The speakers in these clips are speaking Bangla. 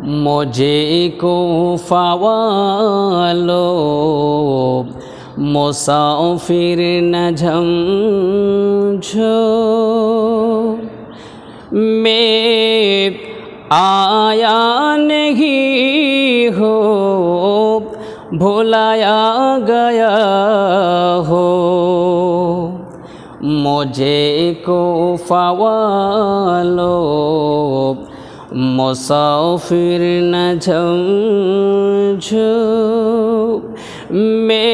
مجھے کو فوالو مسافر نہ جھمجھو میں آیا نہیں ہو بھلایا گیا ہو مجھے کو فوالو মুসাফির না ঝু মে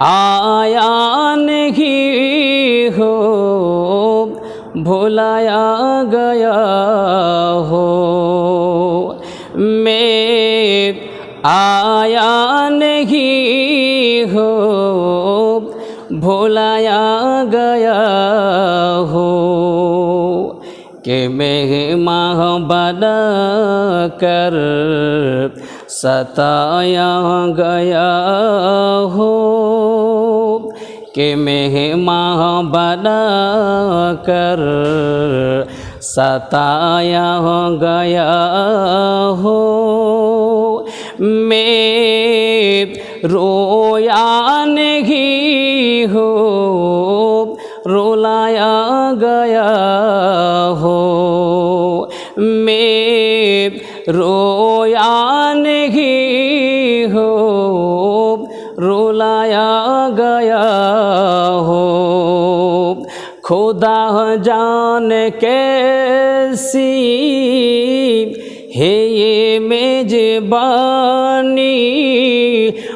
আয়া নেহি হো ভোলায়া গয়া হো মে আয়া নেহি হো ভোলায়া গয়া হো کہ میں ماہبنا کر ستایا گیا ہو کہ میں ماہبنا کر ستایا گیا ہو میں رویا نہیں ہو गया हो। मैं रोया नहीं हो। रुलाया गया हो। खुदा जान कैसी है ये मेजबानी।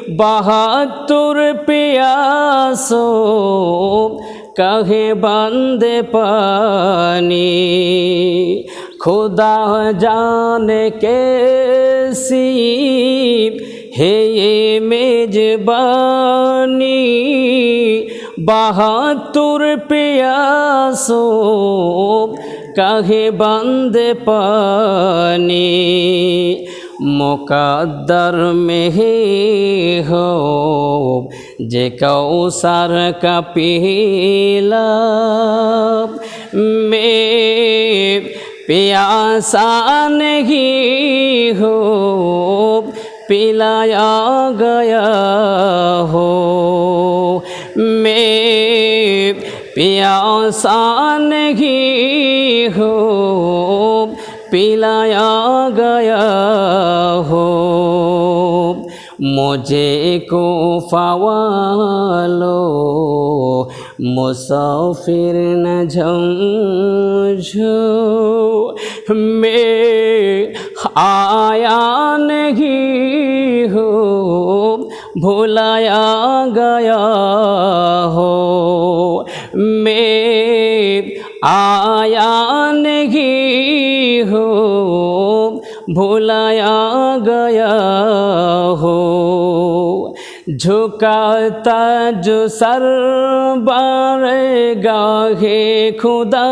बहात्तर प्यासो কাহে বান্দে পানি খুদা জানে কেসি হে মেজবানি বাহাতুর পেয়াসো কাহে বান্দে পানি मुकद्दर में ही हो जे कौसर का पीला में प्यासा नहीं हो, पिलाया गया हो मैं प्यासा नहीं हो, पिलाया गया مجھے کو فوالو مسافر نہ جھمجھو میں آیا نہیں ہو بھلایا گیا ہو میں آیا نہیں ہو भुलाया गया हो। झुकाता जो सर बारे गाहे खुदा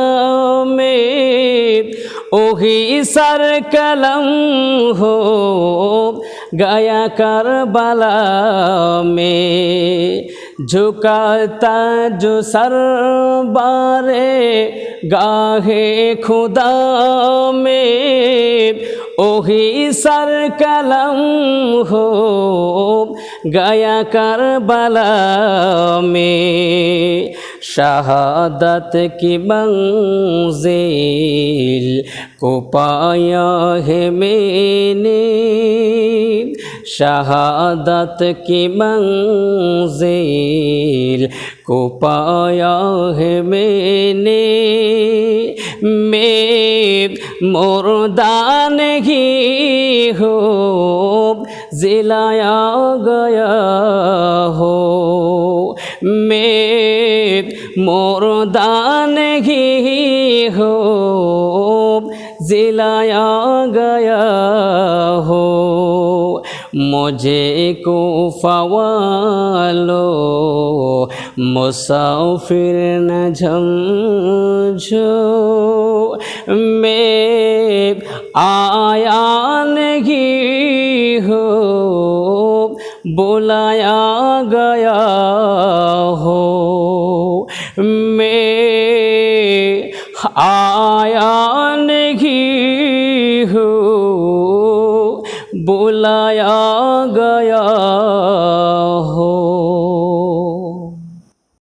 में ओही सर कलम हो गया कर करबला में झुकाता जो सर बारे गाहे खुदा में ओही सर कलम हो गया करबला में शहादत की मंजिल को पाया है मैंने शहादत की मंजिल को पाया है मैंने। मैं मुर्दान ही हो, जिलाया गया हो। मैं मुर्दान ही हो, जिलाया गया مجھے کو فوالو مسافر نہ جھمجھو میں آیا نہیں ہو بلایا گیا ہو میں آیا बुलाया गया हो